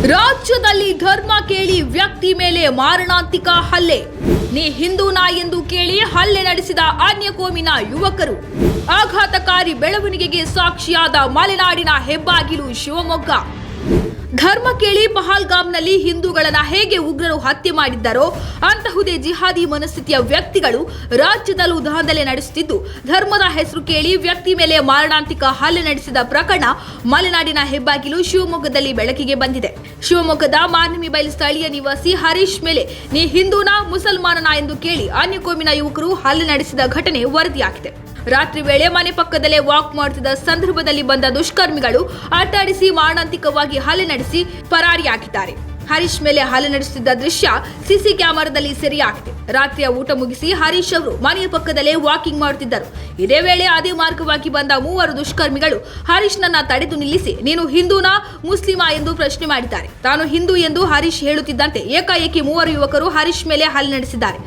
ರಾಜ್ಯದಲ್ಲಿ ಧರ್ಮ ಕೇಳಿ ವ್ಯಕ್ತಿ ಮೇಲೆ ಮಾರಣಾಂತಿಕ ಹಲ್ಲೆ. ನೀ ಹಿಂದೂನಾ ಎಂದು ಕೇಳಿ ಹಲ್ಲೆ ನಡೆಸಿದ ಅನ್ಯ ಕೋಮಿನ ಯುವಕರು. ಆಘಾತಕಾರಿ ಬೆಳವಣಿಗೆಗೆ ಸಾಕ್ಷಿಯಾದ ಮಲೆನಾಡಿನ ಹೆಬ್ಬಾಗಿಲು ಶಿವಮೊಗ್ಗ. ಧರ್ಮ ಕೇಳಿ ಪಹಲ್ಗಾಮ್ನಲ್ಲಿ ಹಿಂದೂಗಳನ್ನ ಹೇಗೆ ಉಗ್ರರು ಹತ್ಯೆ ಮಾಡಿದ್ದಾರೋ ಅಂತಹುದೇ ಜಿಹಾದಿ ಮನಸ್ಥಿತಿಯ ವ್ಯಕ್ತಿಗಳು ರಾಜ್ಯದಲ್ಲೂ ದಾಂಧಲೆ ನಡೆಸುತ್ತಿದ್ದು, ಧರ್ಮದ ಹೆಸರು ಕೇಳಿ ವ್ಯಕ್ತಿ ಮೇಲೆ ಮಾರಣಾಂತಿಕ ಹಲ್ಲೆ ನಡೆಸಿದ ಪ್ರಕರಣ ಮಲೆನಾಡಿನ ಹೆಬ್ಬಾಗಿಲು ಶಿವಮೊಗ್ಗದಲ್ಲಿ ಬೆಳಕಿಗೆ ಬಂದಿದೆ. ಶಿವಮೊಗ್ಗದ ಮಾನವಿ ಬೈಲ್ ಸ್ಥಳೀಯ ನಿವಾಸಿ ಹರೀಶ್ ಮೇಲೆ ನೀ ಹಿಂದೂನಾ, ಮುಸಲ್ಮಾನನಾ ಎಂದು ಕೇಳಿ ಅನ್ಯಕೋಮಿನ ಯುವಕರು ಹಲ್ಲೆ ನಡೆಸಿದ ಘಟನೆ ವರದಿಯಾಗಿದೆ. ರಾತ್ರಿ ವೇಳೆ ಮನೆ ಪಕ್ಕದಲ್ಲೇ ವಾಕ್ ಮಾಡುತ್ತಿದ್ದ ಸಂದರ್ಭದಲ್ಲಿ ಬಂದ ದುಷ್ಕರ್ಮಿಗಳು ಅಟ್ಟಾಡಿಸಿ ಮಾರಣಾಂತಿಕವಾಗಿ ಹಲ್ಲೆ ನಡೆಸಿ ಪರಾರಿಯಾಗಿದ್ದಾರೆ. ಹರೀಶ್ ಮೇಲೆ ಹಲ್ಲೆ ನಡೆಸುತ್ತಿದ್ದ ದೃಶ್ಯ ಸಿಸಿ ಕ್ಯಾಮೆರಾದಲ್ಲಿ ಸೆರೆಯಾಗಿದೆ. ರಾತ್ರಿಯ ಊಟ ಮುಗಿಸಿ ಹರೀಶ್ ಅವರು ಮನೆಯ ಪಕ್ಕದಲ್ಲೇ ವಾಕಿಂಗ್ ಮಾಡುತ್ತಿದ್ದರು. ಇದೇ ವೇಳೆ ಅದೇ ಮಾರ್ಗವಾಗಿ ಬಂದ ಮೂವರು ದುಷ್ಕರ್ಮಿಗಳು ಹರೀಶ್ನನ್ನ ತಡೆದು ನಿಲ್ಲಿಸಿ, ನೀನು ಹಿಂದೂನಾ, ಮುಸ್ಲಿಮಾ ಎಂದು ಪ್ರಶ್ನೆ ಮಾಡಿದ್ದಾರೆ. ತಾನು ಹಿಂದೂ ಎಂದು ಹರೀಶ್ ಹೇಳುತ್ತಿದ್ದಂತೆ ಏಕಾಏಕಿ ಮೂವರು ಯುವಕರು ಹರೀಶ್ ಮೇಲೆ ಹಲ್ಲೆ ನಡೆಸಿದ್ದಾರೆ.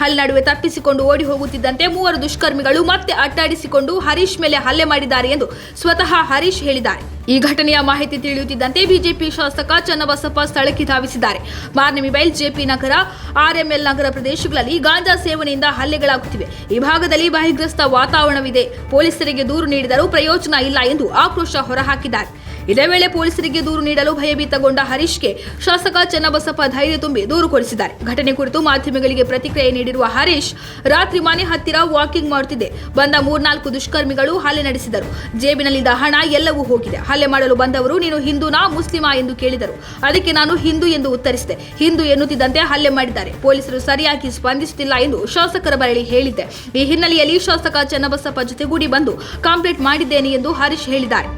ಹಲ್ಲೆ ನಡುವೆ ತಪ್ಪಿಸಿಕೊಂಡು ಓಡಿ ಹೋಗುತ್ತಿದ್ದಂತೆ ಮೂವರು ದುಷ್ಕರ್ಮಿಗಳು ಮತ್ತೆ ಅಟ್ಟಾಡಿಸಿಕೊಂಡು ಹರೀಶ್ ಮೇಲೆ ಹಲ್ಲೆ ಮಾಡಿದ್ದಾರೆ ಎಂದು ಸ್ವತಃ ಹರೀಶ್ ಹೇಳಿದ್ದಾರೆ. ಈ ಘಟನೆಯ ಮಾಹಿತಿ ತಿಳಿಯುತ್ತಿದ್ದಂತೆ ಬಿಜೆಪಿ ಶಾಸಕ ಚನ್ನಬಸಪ್ಪ ಸ್ಥಳಕ್ಕೆ ಧಾವಿಸಿದ್ದಾರೆ. ಮಾರ್ನಮಿ ಬೈಲ್ ಜೆಪಿ ನಗರ, ಆರ್ಎಂಎಲ್ ನಗರ ಪ್ರದೇಶಗಳಲ್ಲಿ ಗಾಂಜಾ ಸೇವನೆಯಿಂದ ಹಲ್ಲೆಗಳಾಗುತ್ತಿವೆ. ಈ ಭಾಗದಲ್ಲಿ ಭಯಗ್ರಸ್ತ ವಾತಾವರಣವಿದೆ. ಪೊಲೀಸರಿಗೆ ದೂರು ನೀಡಿದರೂ ಪ್ರಯೋಜನ ಇಲ್ಲ ಎಂದು ಆಕ್ರೋಶ ಹೊರಹಾಕಿದ್ದಾರೆ. ಇದೇ ವೇಳೆ ಪೊಲೀಸರಿಗೆ ದೂರು ನೀಡಲು ಭಯಭೀತಗೊಂಡ ಹರೀಶ್ಗೆ ಶಾಸಕ ಚನ್ನಬಸಪ್ಪ ಧೈರ್ಯ ತುಂಬಿ ದೂರು ಕೊಡಿಸಿದ್ದಾರೆ. ಘಟನೆ ಕುರಿತು ಮಾಧ್ಯಮಗಳಿಗೆ ಪ್ರತಿಕ್ರಿಯೆ ನೀಡಿರುವ ಹರೀಶ್, ರಾತ್ರಿ ಮನೆ ಹತ್ತಿರ ವಾಕಿಂಗ್ ಮಾಡುತ್ತಿದ್ದೆ. ಬಂದ ಮೂರ್ನಾಲ್ಕು ದುಷ್ಕರ್ಮಿಗಳು ಹಲ್ಲೆ ನಡೆಸಿದರು. ಜೇಬಿನಲ್ಲಿದ್ದ ಹಣ ಎಲ್ಲವೂ ಹೋಗಿದೆ. ಹಲ್ಲೆ ಮಾಡಲು ಬಂದವರು, ನೀನು ಹಿಂದೂನಾ ಮುಸ್ಲಿಮಾ ಎಂದು ಕೇಳಿದರು. ಅದಕ್ಕೆ ನಾನು ಹಿಂದೂ ಎಂದು ಉತ್ತರಿಸಿದೆ. ಹಿಂದೂ ಎನ್ನುತ್ತಿದ್ದಂತೆ ಹಲ್ಲೆ ಮಾಡಿದ್ದಾರೆ. ಪೊಲೀಸರು ಸರಿಯಾಗಿ ಸ್ಪಂದಿಸುತ್ತಿಲ್ಲ ಎಂದು ಶಾಸಕರ ಬಳಿ ಹೇಳಿದ್ದೆ. ಈ ಹಿನ್ನೆಲೆಯಲ್ಲಿ ಶಾಸಕ ಚನ್ನಬಸಪ್ಪ ಜೊತೆಗೂಡಿ ಬಂದು ಕಂಪ್ಲೀಟ್ ಮಾಡಿದ್ದೇನೆ ಎಂದು ಹರೀಶ್ ಹೇಳಿದ್ದಾರೆ.